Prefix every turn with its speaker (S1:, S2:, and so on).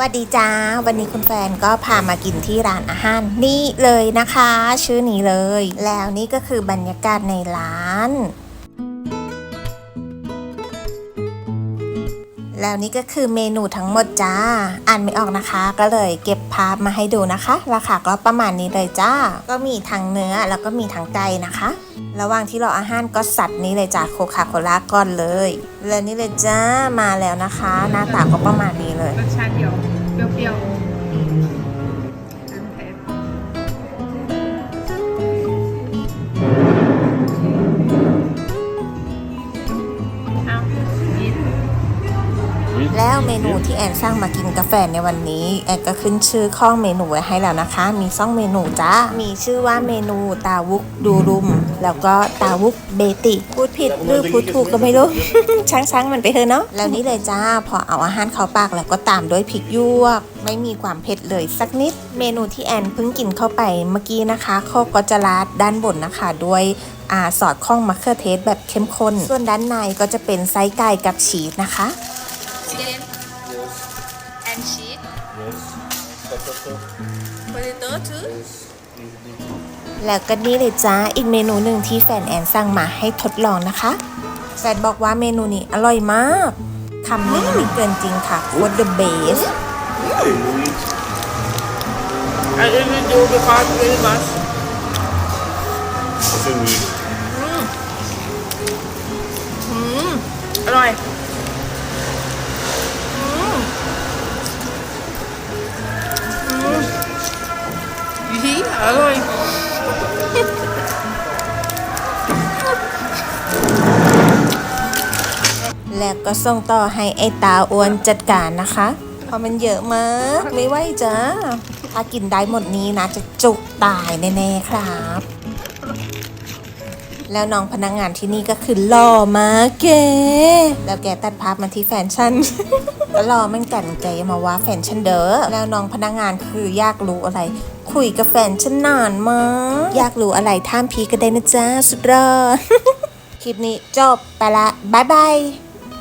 S1: วัสดีจ้า วันนี้คุณแฟนก็พามากินที่ร้านอาหารนี่เลยนะคะ ชื่อนี้เลย แล้วนี่ก็คือบรรยากาศในร้าน แล้วนี่ก็คือเมนูทั้งหมดจ้า อ่านไม่ออกนะคะ ก็เลยเก็บภาพมาให้ดูนะคะ ราคาก็ประมาณนี้เลยจ้า ก็มีทั้งเนื้อแล้วก็มีทั้งไก่นะคะ ระหว่างที่เราอาหารก็สัตว์นี้เลยจ้าโคคาโคล่าก่อนเลย แล้วนี่เลยจ้ามาแล้วนะคะ หน้าตาก็ประมาณนี้เลย
S2: รสชาติเดียวเปรี้ยวๆ แล้
S1: วเมนูที่แอนสร้างมากินกาแฟในวันนี้ แอนก็ขึ้นชื่อข้องเมนูไว้ให้แล้วนะคะ มีซ่องเมนูจ้ามีชื่อว่าเมนูตาวุกดูรุม แล้วก็ตาวุกเบติพูดผิดหรือพูดถูกก็ไม่รู้ ช้างๆมันไปเถอะเนาะแล้วนี่เลยจ้า พอเอาอาหารเข้าปากแล้วก็ตามด้วยพริกหยวกไม่มีความเผ็ดเลยสักนิด เมนูที่แอนเพิ่งกินเข้าไปเมื่อกี้นะคะเขาก็จะราดด้านบนนะคะด้วยอาซอสข้องมะเขือเทศแบบเข้มข้น ส่วนด้านในก็จะเป็นไส้ไก่กับชีสนะคะ
S2: chicken and cheese
S3: Yes. Potato.
S2: potato too
S1: แล้วก็นี่เลยจ้าอีกเมนูหนึ่งที่แฟนแอนสั่งมาให้ทดลองนะคะ แฟนบอกว่าเมนูนี้อร่อยมากคำนี้ไม่เกินจริงค่ะโคตร the best
S3: Hey, you eat.
S2: I really do because very much
S3: I think we
S2: อร่อย
S1: แล้วก็ส่งต่อให้ไอตาอ้วนจัดการนะคะเพราะมันเยอะมากไม่ไหวจ้าถ้ากินได้หมดนี้นะจะจุกตายแน่ๆครับ แล้วน้องพนักงานที่นี่ก็คือหล่อมากแกแล้วแกตัดภาพมาที่แฟนฉันก็รอมันกันแกมาว่าแฟนฉันเด้อแล้วน้องพนักงานคืออยากรู้อะไรคุยกับแฟนฉันนานมากอยากรู้อะไรท่ามพีก็ได้นะจ๊ะสุดยอดคลิปนี้จบไปละบายบาย